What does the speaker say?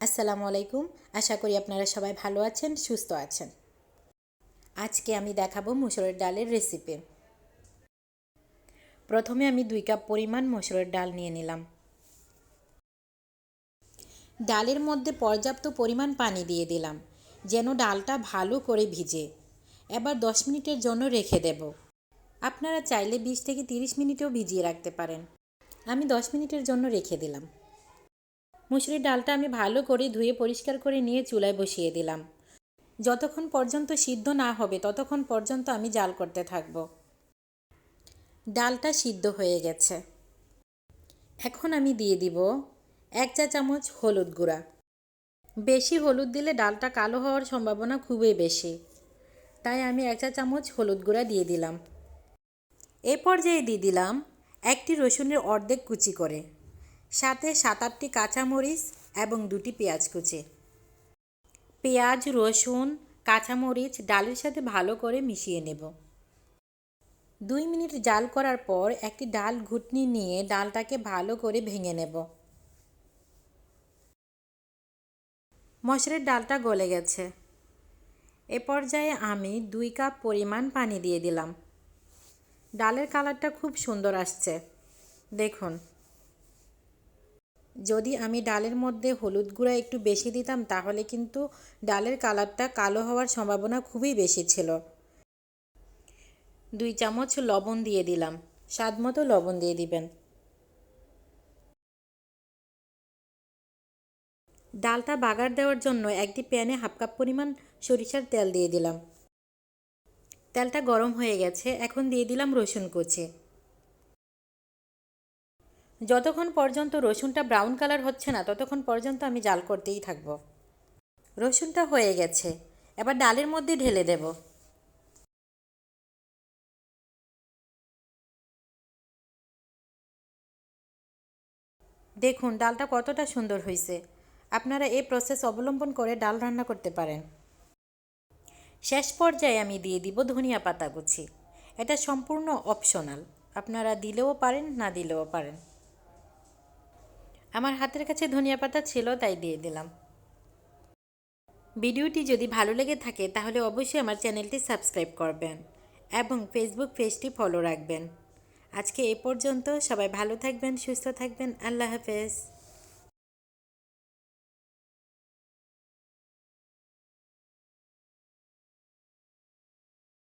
আসসালামু আলাইকুম। আশা করি আপনারা সবাই ভালো আছেন, সুস্থ আছেন। আজকে আমি দেখাবো মুসুরের ডালের রেসিপি প্রথমে আমি দুই কাপ পরিমাণ মসুরের ডাল নিয়ে নিলাম। ডালের মধ্যে পর্যাপ্ত পরিমাণ পানি দিয়ে দিলাম, যেন ডালটা ভালো করে ভিজে। এবার দশ মিনিটের জন্য রেখে দেব। আপনারা চাইলে বিশ থেকে তিরিশ মিনিটেও ভিজিয়ে রাখতে পারেন। আমি দশ মিনিটের জন্য রেখে দিলাম। মুসুরির ডালটা আমি ভালো করে ধুয়ে পরিষ্কার করে নিয়ে চুলায় বসিয়ে দিলাম। যতক্ষণ পর্যন্ত সিদ্ধ না হবে, ততক্ষণ পর্যন্ত আমি জাল করতে থাকব। ডালটা সিদ্ধ হয়ে গেছে। এখন আমি দিয়ে দিব এক চা চামচ হলুদ গুঁড়া। বেশি হলুদ দিলে ডালটা কালো হওয়ার সম্ভাবনা খুবই বেশি। তাই আমি এক চা চামচ হলুদ গুঁড়া দিয়ে দিলাম। এ পর্যায়ে দিয়ে দিলাম একটি রসুনের অর্ধেক কুচি করে। সাথে সাত আটটি কাঁচামরিচ এবং দুটি পেঁয়াজ কুচি। পেঁয়াজ, রসুন, কাঁচামরিচ, ডালের সাথে ভালো করে মিশিয়ে নেব। দুই মিনিট জাল করার পর একটি ডাল ঘুটনি নিয়ে ডালটাকে ভালো করে ভেঙে নেব। মশারের ডালটা গলে গেছে। এ পর্যায়ে আমি দুই কাপ পরিমাণ পানি দিয়ে দিলাম। ডালের কালারটা খুব সুন্দর আসছে। দেখুন। যদি আমি ডালের মধ্যে হলুদ গুঁড়া একটু বেশি দিতাম, তাহলে কিন্তু ডালের কালারটা কালো হওয়ার সম্ভাবনা খুবই বেশি ছিল। দুই চামচ লবণ দিয়ে দিলাম। স্বাদ মতো লবণ দিয়ে দিবেন। ডালটা বাগার দেওয়ার জন্য একটি প্যানে হাফ কাপ পরিমাণ সরিষার তেল দিয়ে দিলাম। তেলটা গরম হয়ে গেছে, এখন দিয়ে দিলাম রসুন কুচি। যতক্ষণ পর্যন্ত রসুনটা ব্রাউন কালার হচ্ছে না, ততক্ষণ পর্যন্ত আমি জাল করতেই থাকব। রসুনটা হয়ে গেছে। এবার ডালের মধ্যে ঢেলে দেব। দেখুন, ডালটা কতটা সুন্দর হয়েছে। আপনারা এই প্রসেস অবলম্বন করে ডাল রান্না করতে পারেন। শেষ পর্যায়ে আমি দিয়ে দিব ধনিয়া পাতা কুচি। এটা সম্পূর্ণ অপশনাল আপনারা দিলেও পারেন, না দিলেও পারেন। আমার হাতের কাছে ধনিয়া পাতা ছিল, তাই দিয়ে দিলাম। ভিডিওটি যদি ভালো লেগে থাকে, তাহলে অবশ্যই আমার চ্যানেলটি সাবস্ক্রাইব করবেন এবং ফেসবুক পেজটি ফলো রাখবেন। আজকে এ পর্যন্ত, সবাই ভালো থাকবেন, সুস্থ থাকবেন, আল্লাহ হাফেজ।